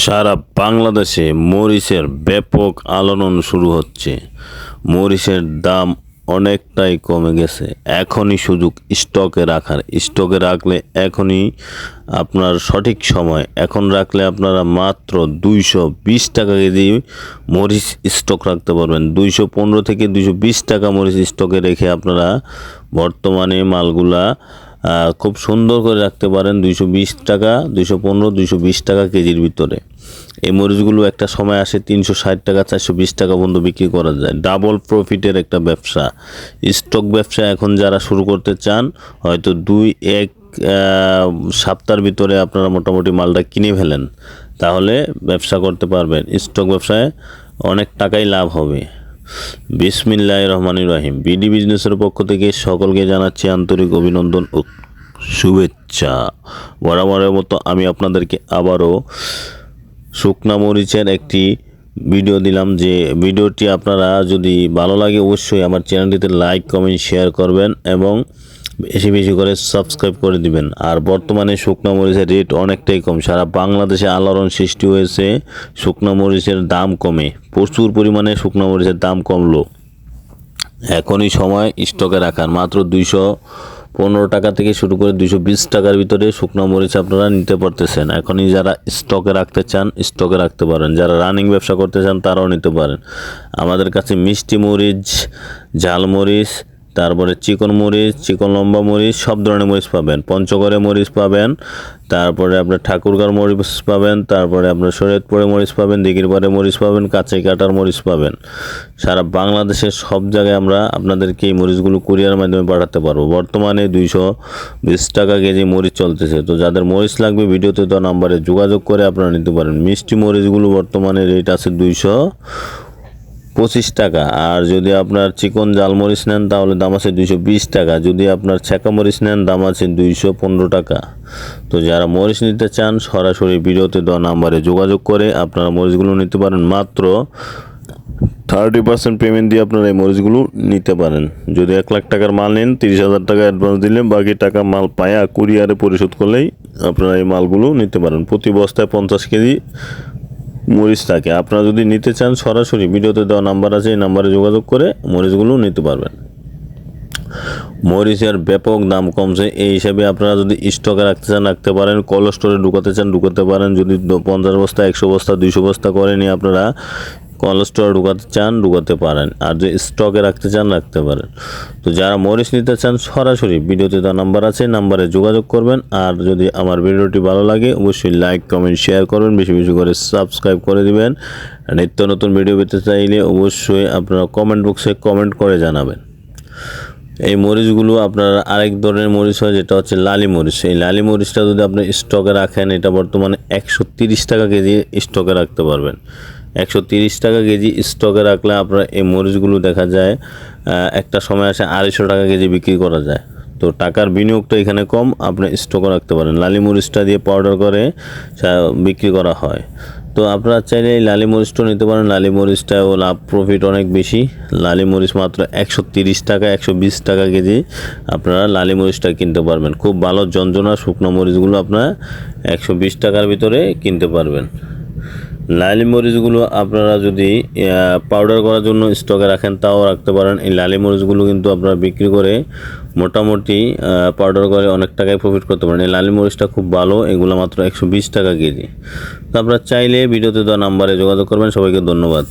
সারা বাংলাদেশে মরিচের ব্যাপক আলোড়ন শুরু হচ্ছে। মরিচের দাম অনেকটাই কমে গেছে। এখনই সুযোগ স্টকে রাখার। স্টকে রাখলে এখনই আপনার সঠিক সময়। এখন রাখলে আপনারা মাত্র দুইশো বিশ টাকা কেজি মরিচ স্টক রাখতে পারবেন। দুইশো পনেরো থেকে দুইশো বিশ টাকা মরিচ স্টকে রেখে আপনারা বর্তমানে মালগুলা খুব সুন্দর করে রাখতে পারেন দুইশো বিশ টাকা, দুইশো পনেরো, দুইশো বিশ টাকা কেজির ভিতরে। এই মরিচগুলো একটা সময় আসে তিনশো ষাট টাকা, চারশো বিশ টাকা পর্যন্ত বিক্রি করা যায়। ডাবল প্রফিটের একটা ব্যবসা। স্টক ব্যবসা এখন যারা শুরু করতে চান, হয়তো দুই, এক সপ্তাহের ভিতরে আপনারা মোটামুটি মালটা কিনে ফেলেন। তাহলে ব্যবসা করতে পারবেন। স্টক ব্যবসায় অনেক টাকাই লাভ হবে। বিসমিল্লাহ রহমান রাহিম। বিডি বিজনেসের পক্ষ থেকে সকলকে জানাচ্ছি আন্তরিক অভিনন্দন ও শুভেচ্ছা। বরাবরের মতো আমি আপনাদেরকে আবারও শুকনা মরিচের একটি ভিডিও দিলাম যে ভিডিওটি আপনারা যদি ভালো লাগে অবশ্যই আমার চ্যানেলটিতে লাইক, কমেন্ট, শেয়ার করবেন এবং বেশি বেশি করে সাবস্ক্রাইব করে দিবেন। আর বর্তমানে শুকনো মরিচের রেট অনেকটাই কম। সারা বাংলাদেশে আলোড়ন সৃষ্টি হয়েছে, শুকনো মরিচের দাম কমে। প্রচুর পরিমাণে শুকনো মরিচের দাম কমলো। এখনই সময় স্টকে রাখার। মাত্র দুইশো পনেরো টাকা থেকে শুরু করে দুশো বিশ টাকার ভিতরে শুকনো মরিচ আপনারা নিতে পারতেছেন। এখনই যারা স্টকে রাখতে চান, স্টকে রাখতে পারেন। যারা রানিং ব্যবসা করতে চান, তারাও নিতে পারেন। আমাদের কাছে মিষ্টি মরিচ, ঝাল মরিচ তারপরে চিকন মরিচ, চিকন লম্বা মরিচ, সব ধরনের মরিচ পাবেন। পঞ্চগড়ে মরিচ পাবেন, তারপরে আপনার ঠাকুরগাঁর মরিচ পাবেন, তারপরে আপনার শরীয়তপুরে মরিচ পাবেন দিঘির পাড়ে মরিচ পাবেন কাঁচাই কাটার মরিচ পাবেন। সারা বাংলাদেশের সব জায়গায় আমরা আপনাদেরকে এই মরিচগুলো কুরিয়ার মাধ্যমে পাঠাতে পারব। বর্তমানে দুইশো বিশ টাকা কেজি মরিচ চলতেছে। তো যাদের মরিচ লাগবে, ভিডিওতে দেওয়া নাম্বারে যোগাযোগ করে আপনারা নিতে পারেন। মিষ্টি মরিচগুলো বর্তমানে রেট আছে দুইশো পঁচিশ টাকা। আর যদি আপনার চিকন জাল মরিচ নেন, তাহলে দাম আছে দুইশো বিশ টাকা। যদি আপনার ছেঁকা মরিচ নেন, দাম আছে দুইশো পনেরো টাকা। তো যারা মরিচ নিতে চান, সরাসরি ভিডিওতে দেওয়া নাম্বারে যোগাযোগ করে আপনারা মরিচগুলো নিতে পারেন। মাত্র থার্টি পার্সেন্ট পেমেন্ট দিয়ে আপনারা এই মরিচগুলো নিতে পারেন। যদি এক লাখ টাকার মাল নেন, তিরিশ হাজার টাকা অ্যাডভান্স দিলে বাকি টাকা মাল পায়া কুরিয়ারে পরিশোধ করলেই আপনারা এই মালগুলো নিতে পারেন। প্রতি বস্তায় পঞ্চাশ কেজি মরিচ থাকে। আপনারা যদি নিতে চান সরাসরি, ভিডিওতে দেওয়া নাম্বার আছে, এই নাম্বারে যোগাযোগ করে মরিচগুলো নিতে পারবেন। মরিচের ব্যাপক দাম কমছে। এই হিসাবে আপনারা যদি স্টকে রাখতে চান, রাখতে পারেন, কোল্ড স্টোরে ঢুকাতে চান, ঢুকাতে পারেন। যদি পঞ্চাশ বস্তা, একশো বস্তা, দুইশো বস্তা করে নিয়ে আপনারা কোল্ড ঢুকাতে চান ঢুকাতে পারেন। আর যদি স্টকে রাখতে চান, রাখতে পারেন। তো যারা মরিচ নিতে চান, সরাসরি ভিডিওতে দেওয়া নাম্বার আছে নাম্বারে যোগাযোগ করবেন। আর যদি আমার ভিডিওটি ভালো লাগে, অবশ্যই লাইক কমেন্ট শেয়ার করবেন। বেশি বেশি করে সাবস্ক্রাইব করে দিবেন। নিত্য নতুন ভিডিও পেতে চাইলে অবশ্যই আপনারা কমেন্ট বক্সে কমেন্ট করে জানাবেন। এই মরিচগুলো আপনার আরেক ধরনের মরিচ হয়, যেটা হচ্ছে লালি মরিচ। এই লালি মরিচটা যদি আপনি স্টকে রাখেন, এটা বর্তমানে একশো তিরিশ টাকা কেজি স্টকে রাখতে পারবেন। একশো টাকা কেজি স্টকে রাখলে আপনার এই মরিচগুলো দেখা যায় একটা সময় আসে আড়াইশো টাকা কেজি বিক্রি করা যায়। তো টাকার বিনিয়োগটা এখানে কম, আপনি স্টকে রাখতে পারেন। লালি মরিচটা দিয়ে পাউডার করে বিক্রি করা হয়। তো আপনারা চাইলে এই লালি মরিচটাও নিতে পারেন। লালি মরিচটাও লাভ প্রফিট অনেক বেশি। লালি মরিচ মাত্র একশো তিরিশ টাকা, একশো বিশ টাকা কেজি আপনারা লালি মরিচটা কিনতে পারবেন। খুব ভালো, জঞ্জনা শুকনো মরিচগুলো আপনারা একশো বিশ টাকার ভিতরে কিনতে পারবেন। লালি মরিচগুলো আপনারা যদি পাউডার করার জন্য স্টকে রাখেন, তাও রাখতে পারেন। এই লালি মরিচগুলো কিন্তু আপনারা বিক্রি করে মোটামুটি পাউডার করে অনেক টাকায় প্রফিট করতে পারেন। এই লালি মরিচটা খুব ভালো, এগুলো মাত্র একশো বিশ টাকা কেজি। তো আপনারা চাইলে ভিডিওতে দেওয়া নাম্বারে যোগাযোগ করবেন। সবাইকে ধন্যবাদ।